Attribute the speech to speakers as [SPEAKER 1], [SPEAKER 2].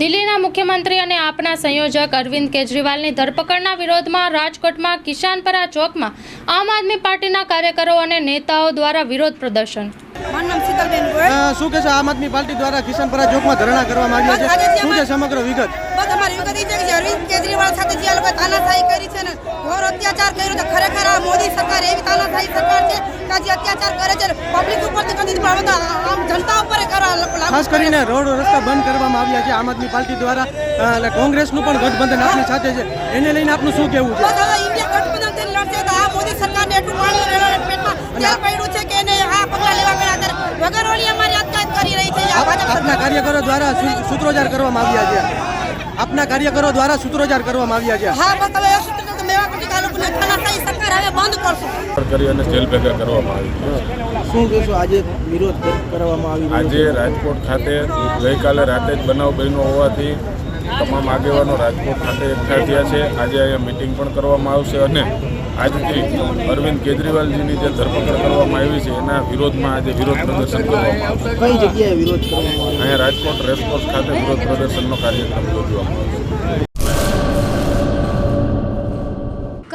[SPEAKER 1] દિલ્હીના મુખ્યમંત્રી અને આપના સંયોજક અરવિંદ કેજરીવાલની ધરપકડના વિરોધમાં રાજકોટમાં કિશાનપરા ચોકમાં આમ આદમી પાર્ટીના કાર્યકરો અને નેતાઓ દ્વારા વિરોધ પ્રદર્શન.
[SPEAKER 2] શું કે છે આમ આદમી પાર્ટી દ્વારા કિશનપરા ચોકમાં ધરણા કરવામાં આવ્યા છે? શું છે સમગ્ર વિગત?
[SPEAKER 3] બસ અમારી વિગત એ છે કે અરવિંદ કેજરીવાલ સાથે જે લોકો તાનાશાહી કરી છે ને ઘોર
[SPEAKER 2] ખાસ કરીને રોડ રસ્તા બંધ કરવામાં આવ્યા છે આમ આદમી પાર્ટી દ્વારા. એટલે કોંગ્રેસનું પણ ગઠબંધન આપની સાથે છે. એને લઈને આપનું શું કહેવું છે? આપના કાર્યકરો દ્વારા સૂત્રોચ્ચાર કરવામાં આવ્યા છે. આપના કાર્યકરો દ્વારા સૂત્રોચ્ચાર કરવામાં આવ્યા છે.
[SPEAKER 4] કરી અને જેલ ભેગા કરવામાં આવી.
[SPEAKER 2] શું કહેશો આજે વિરોધ કરવામાં આવી
[SPEAKER 4] આજે રાજકોટ ખાતે ગઈકાલે રાતે જ બનાવ બન્યો હોવાથી તમામ આગેવાનો રાજકોટ ખાતે એકઠા થયા છે. આજે અહીંયા મિટિંગ પણ કરવામાં આવશે અને આજથી અરવિંદ કેજરીવાલજીની જે ધરપકડ કરવામાં આવી છે એના વિરોધમાં આજે વિરોધ પ્રદર્શન કરવામાં આવશે.
[SPEAKER 2] કઈ જગ્યાએ વિરોધ
[SPEAKER 4] અહીંયા રાજકોટ રેસકોર્સ ખાતે વિરોધ પ્રદર્શનનો કાર્યક્રમ યોજવામાં આવશે.